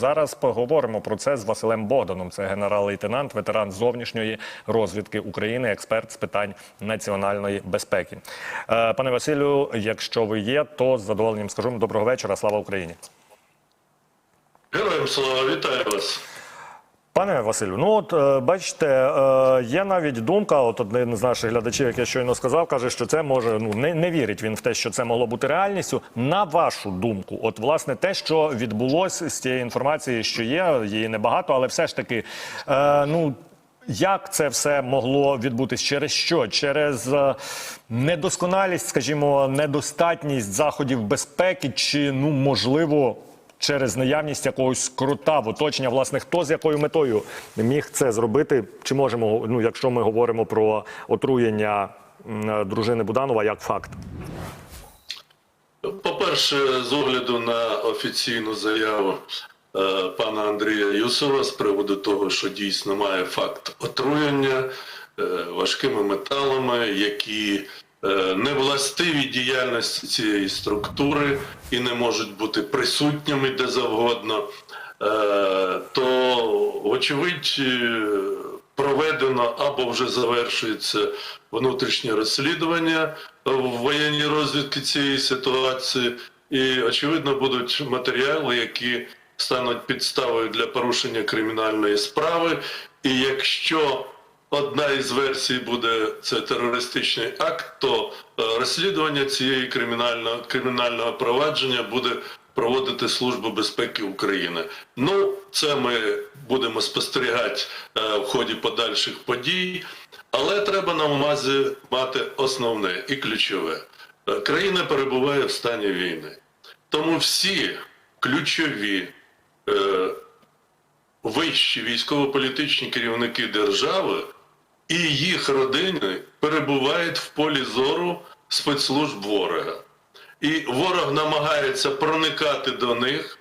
Зараз поговоримо про це з Василем Богданом. Це генерал-лейтенант, ветеран зовнішньої розвідки України, експерт з питань національної безпеки. Е, Пане Василю, якщо ви є, то з задоволенням скажу доброго вечора. Слава Україні. Героям слава, вітаю вас. Пане Василю, ну от е, бачите, е, є навіть думка. От один з наших глядачів, як я щойно сказав, каже, що це може ну не, не вірить він в те, що це могло бути реальністю. На вашу думку, от власне те, що відбулося з тієї інформації, що є, її небагато, але все ж таки, е, ну. Як це все могло відбутись? Через що? Через недосконалість, скажімо, недостатність заходів безпеки, чи ну можливо через наявність якогось крута в оточення, власне, хто з якою метою міг це зробити? Чи можемо, ну якщо ми говоримо про отруєння дружини Буданова як факт? По-перше, з огляду на офіційну заяву е, пана Андрія Юсова з приводу того, що дійсно має факт отруєння е, важкими металами, які е, не властиві діяльності цієї структури і не можуть бути присутніми де завгодно, е, то, вочевидь, е, проведено або вже завершується внутрішнє розслідування в воєнній розвідці цієї ситуації, і очевидно будуть матеріали, які стануть підставою для порушення кримінальної справи. І якщо одна із версій буде це терористичний акт, то е, розслідування цієї кримінального кримінального провадження буде проводити Служба безпеки України. Ну, це ми будемо спостерігати е, в ході подальших подій, але треба на увазі мати основне і ключове. Е, Країна перебуває в стані війни. Тому всі ключові вищі військово-політичні керівники держави і їх родини перебувають в полі зору спецслужб ворога. І ворог намагається проникати до них,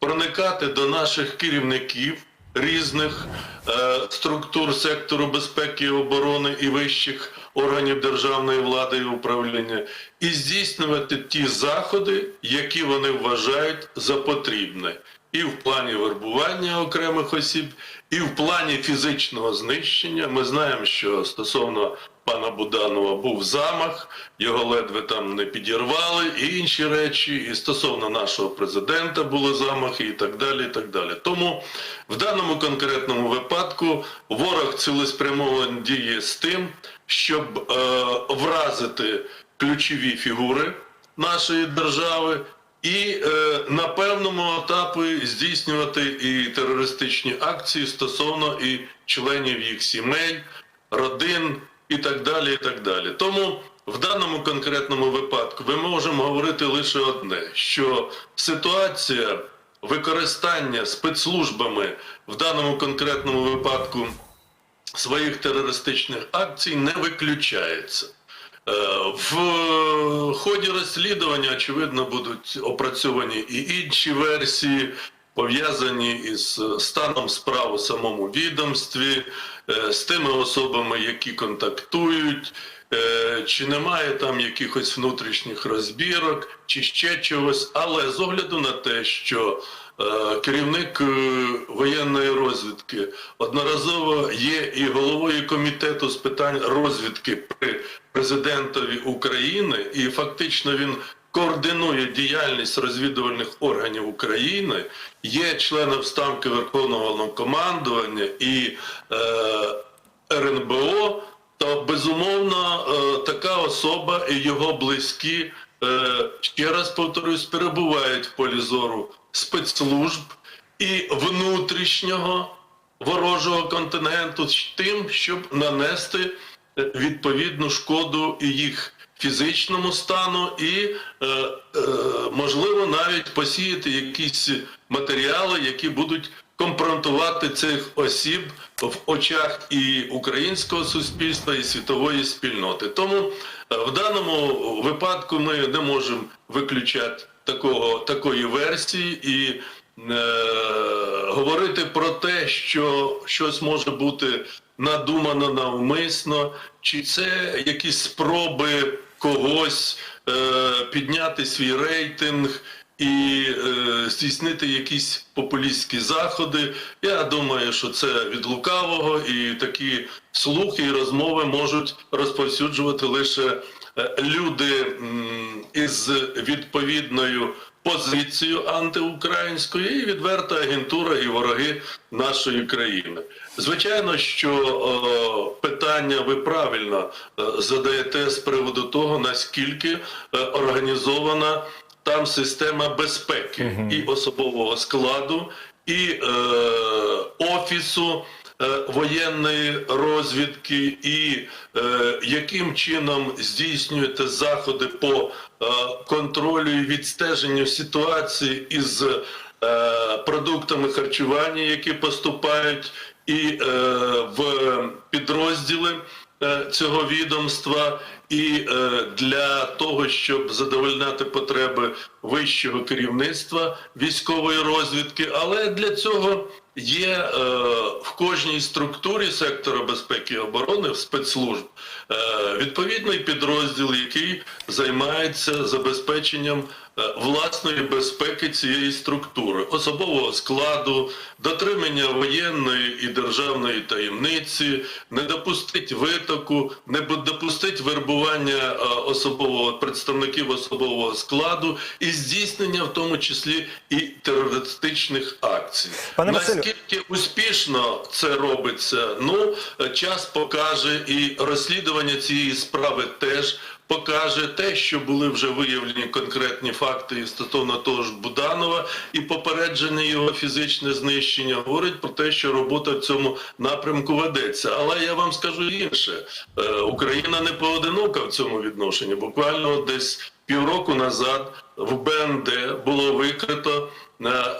проникати до наших керівників різних е, структур сектору безпеки і оборони і вищих органів державної влади і управління, і здійснювати ті заходи, які вони вважають за потрібне, і в плані вербування окремих осіб, і в плані фізичного знищення. Ми знаємо, що стосовно пана Буданова був замах, його ледве там не підірвали, і інші речі, і стосовно нашого президента були замахи, і так далі. і так далі. Тому в даному конкретному випадку ворог цілеспрямовано діє з тим, щоб е, вразити ключові фігури нашої держави. І е, на певному етапі здійснювати і терористичні акції стосовно і членів їх сімей, родин і так далі. і так далі. Тому в даному конкретному випадку ми можемо говорити лише одне: що ситуація використання спецслужбами в даному конкретному випадку своїх терористичних акцій не виключається. Е, В ході розслідування, очевидно, будуть опрацьовані і інші версії, пов'язані із станом справ у самому відомстві, е, з тими особами, які контактують, е, чи немає там якихось внутрішніх розбірок, чи ще чогось. Але з огляду на те, що е, керівник е, воєнної розвідки одноразово є і головою комітету з питань розвідки при президентові України, і фактично він координує діяльність розвідувальних органів України, є членом ставки Верховного Головнокомандування і е, РНБО, то безумовно е, така особа і його близькі, е, ще раз повторюсь, перебувають в полі зору спецслужб і внутрішнього ворожого контингенту з тим, щоб нанести відповідну шкоду і їх фізичному стану, і е, е, можливо навіть посіяти якісь матеріали, які будуть компрометувати цих осіб в очах і українського суспільства, і світової спільноти. Тому е, в даному випадку ми не можемо виключати такого такої версії і говорити про те, що щось може бути надумано навмисно, чи це якісь спроби когось е, підняти свій рейтинг і е, здійснити якісь популістські заходи. Я думаю, що це від лукавого, і такі слухи і розмови можуть розповсюджувати лише люди із відповідною позицією антиукраїнською і відверта агентура і вороги нашої країни. Звичайно, що е, питання ви правильно е, задаєте з приводу того, наскільки е, організована там система безпеки і особового складу, і е, офісу е, воєнної розвідки, і е, яким чином здійснюєте заходи по е, контролю і відстеженню ситуації із е, продуктами харчування, які поступають, і е, в підрозділи е, цього відомства, і е, для того, щоб задовольняти потреби вищого керівництва військової розвідки, але для цього є е, в кожній структурі сектора безпеки і оборони в спецслужб е, відповідний підрозділ, який займається забезпеченням власної безпеки цієї структури, особового складу, дотримання воєнної і державної таємниці, не допустить витоку, не допустить вербування е, особового представників особового складу і здійснення, в тому числі і терористичних акцій. Пане Василю. Наскільки успішно це робиться, ну е, час покаже, і розслідування цієї справи теж покаже те, що були вже виявлені конкретні факти стосовно того ж Буданова, і попередження його фізичне знищення говорить про те, що робота в цьому напрямку ведеться. Але я вам скажу інше: Е, Україна не поодинока в цьому відношенні. Буквально десь півроку назад в БНД було викрито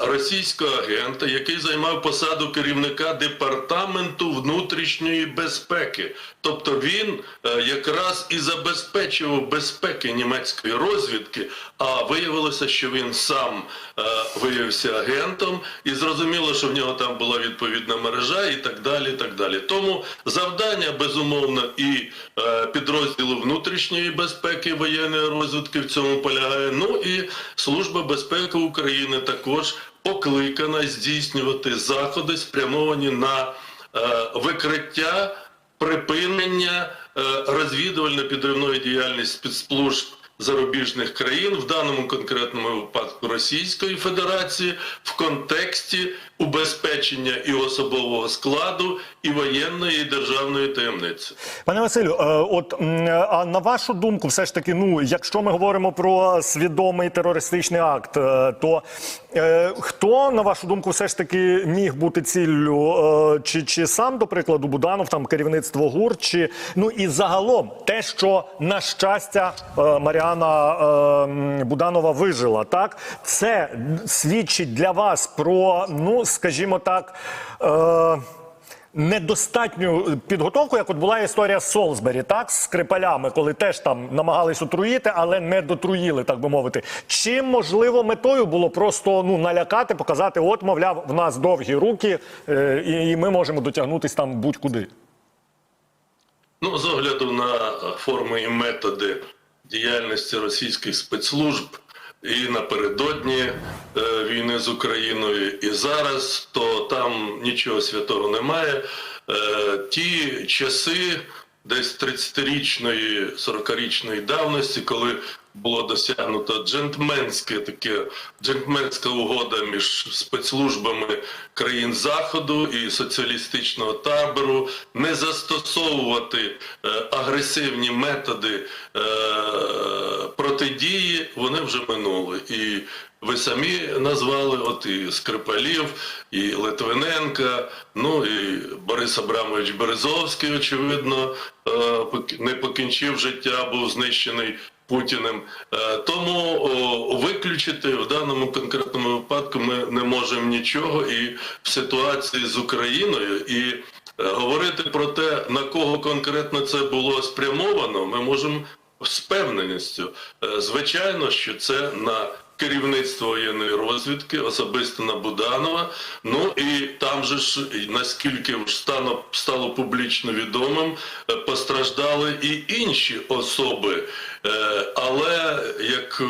російського агента, який займав посаду керівника департаменту внутрішньої безпеки. Тобто він е, якраз і забезпечував безпеки німецької розвідки, а виявилося, що він сам е, виявився агентом, і зрозуміло, що в нього там була відповідна мережа, і так далі. І так далі. Тому завдання безумовно і е, підрозділу внутрішньої безпеки воєнної розвідки в цьому полягає. Ну і служба безпеки України також покликана здійснювати заходи, спрямовані на е, викриття, припинення е, розвідувально-підривної діяльності спецслужб зарубіжних країн, в даному конкретному випадку Російської Федерації, в контексті убезпечення і особового складу, і воєнної і державної таємниці. Пане Василю, е, от а на вашу думку, все ж таки, ну якщо ми говоримо про свідомий терористичний акт, е, то е, хто на вашу думку все ж таки міг бути ціллю? Чи, чи сам, до прикладу, Буданов, там керівництво ГУР, чи ну і загалом те, що на щастя е, Маріана е, Буданова вижила, так це свідчить для вас про, ну скажімо так. Е, недостатню підготовку, як от була історія з Солсбері, так, з Скрипалями, коли теж там намагались отруїти, але не дотруїли, так би мовити. Чим, можливо, метою було просто ну, налякати, показати, от, мовляв, в нас довгі руки, е, і, ми можемо дотягнутися там будь-куди. Ну, з огляду на форми і методи діяльності російських спецслужб і напередодні е, війни з Україною, і зараз, то там нічого святого немає. Е, ті часи, десь 30-річної, 40-річної давності, коли було досягнуто джентльменське таке джентльменська угода між спецслужбами країн заходу і соціалістичного табору, не застосовувати е, агресивні методи е, протидії, вони вже минули. І ви самі назвали от і Скрипалів, і Литвиненка, ну і Борис Абрамович Березовський, очевидно, е, не покінчив життя, був знищений Путіним. Е, Тому виключити в даному конкретному випадку ми не можемо нічого і в ситуації з Україною і е, говорити про те, на кого конкретно це було спрямовано, ми можемо з певненістю. Е, Звичайно, що це на керівництво воєнної розвідки, особисто на Буданова. Ну і там же ж, наскільки стало, стало публічно відомим, е, постраждали і інші особи. Е, Але як е,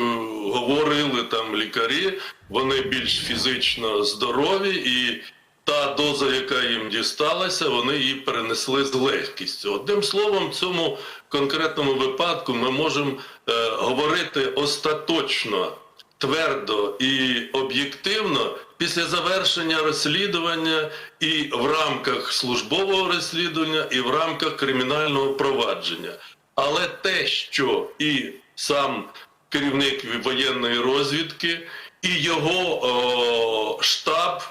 говорили там лікарі, вони більш фізично здорові і. Та доза, яка їм дісталася, вони її перенесли з легкістю. Одним словом, в цьому конкретному випадку ми можемо е, говорити остаточно, твердо і об'єктивно після завершення розслідування і в рамках службового розслідування, і в рамках кримінального провадження. Але те, що і сам керівник воєнної розвідки, і його о, штаб,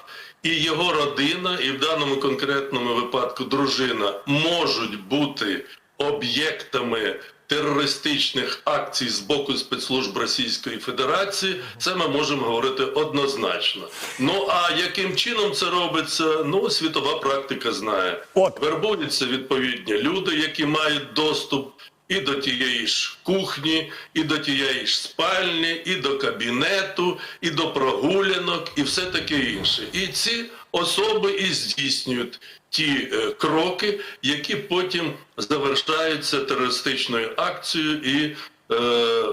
і його родина, і в даному конкретному випадку дружина можуть бути об'єктами терористичних акцій з боку спецслужб Російської Федерації, це ми можемо говорити однозначно. Ну а яким чином це робиться? Ну світова практика знає. От. Вербуються відповідні люди, які мають доступ і до тієї ж кухні, і до тієї ж спальні, і до кабінету, і до прогулянок, і все таке інше. І ці особи і здійснюють ті е, кроки, які потім завершаються терористичною акцією і е,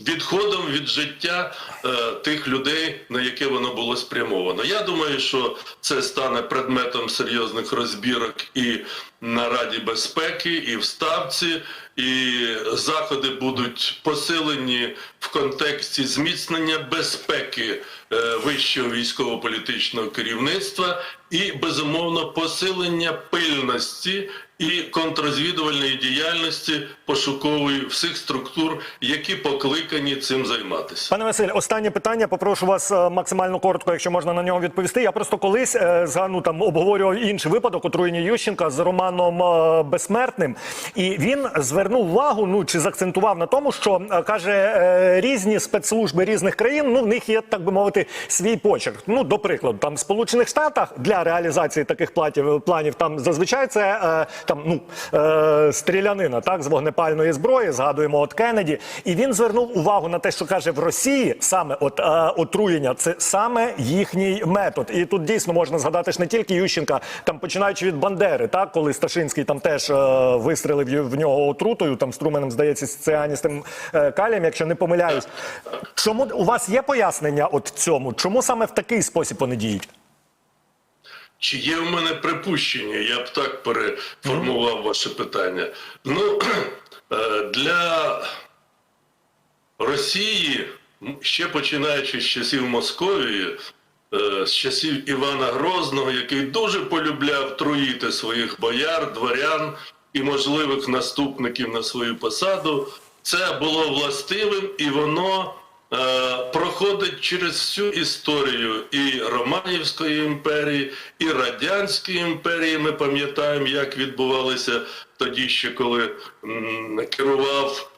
відходом від життя е, тих людей, на яке воно було спрямовано. Я думаю, що це стане предметом серйозних розбірок і на Раді безпеки, і в Ставці, і заходи будуть посилені в контексті зміцнення безпеки е, вищого військово-політичного керівництва і безумовно посилення пильності і контррозвідувальної діяльності пошукової всіх структур, які покликані цим займатися. Пане Василь, останнє питання. Попрошу вас е, максимально коротко, якщо можна на нього відповісти. Я просто колись е, зга- ну, там обговорював інший випадок отруєння Ющенка з Романом е, Безсмертним, і він звернув увагу, ну чи закцентував на тому, що каже різні спецслужби різних країн. Ну в них є так би мовити свій почерк. Ну до прикладу, там в Сполучених Штатах для реалізації таких платів планів там зазвичай це там ну е, стрілянина, так з вогнепальної зброї. Згадуємо от Кеннеді, і він звернув увагу на те, що каже в Росії саме от е, отруєння, це саме їхній метод. І тут дійсно можна згадати ж не тільки Ющенка, там починаючи від Бандери, так коли Сташинський там теж е, вистрелив в нього отрутою, там струменем здається з цианістим е, калієм, якщо не помиляюсь. Чому у вас є пояснення от цьому? Чому саме в такий спосіб вони діють? Чи є в мене припущення? Я б так переформував ваше питання. Ну е, для Росії, ще починаючи з часів Московії, е, з часів Івана Грозного, який дуже полюбляв труїти своїх бояр, дворян і можливих наступників на свою посаду, це було властивим і воно проходить через всю історію і Романівської імперії, і Радянської імперії. Ми пам'ятаємо, як відбувалося тоді, ще коли керував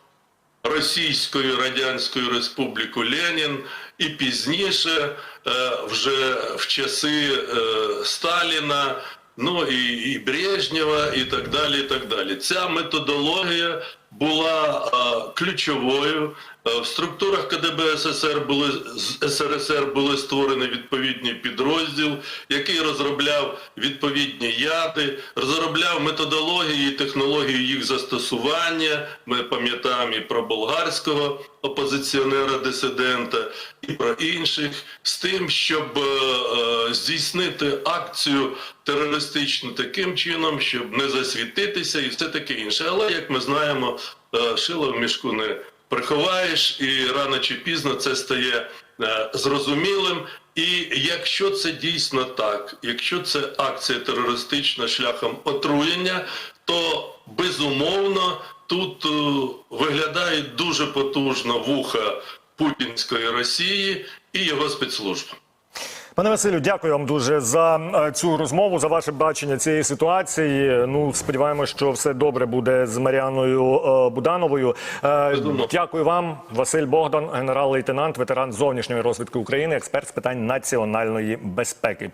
Російською Радянською Республікою Ленін, і пізніше, е, вже в часи е, Сталіна, ну і, і Брежнєва, і так далі. і так далі. Ця методологія була е, ключовою. Е, В структурах КДБ СССР були СРСР були створені відповідні підрозділ, який розробляв відповідні яди, розробляв методології і технології їх застосування. Ми пам'ятаємо і про болгарського опозиціонера-дисидента, і про інших, з тим, щоб е, е, здійснити акцію терористичну таким чином, щоб не засвітитися і все таке інше. Але як ми знаємо, е, шило в мішку не приховаєш, і рано чи пізно це стає е, зрозумілим. І якщо це дійсно так, якщо це акція терористична шляхом отруєння, то безумовно тут виглядає дуже потужно вуха путінської Росії і його спецслужб. Пане Василю, дякую вам дуже за е, цю розмову, за ваше бачення цієї ситуації. Ну сподіваємося, що все добре буде з Маріаною е, Будановою. Е, Дякую вам, Василь Богдан, генерал-лейтенант, ветеран зовнішньої розвідки України, експерт з питань національної безпеки.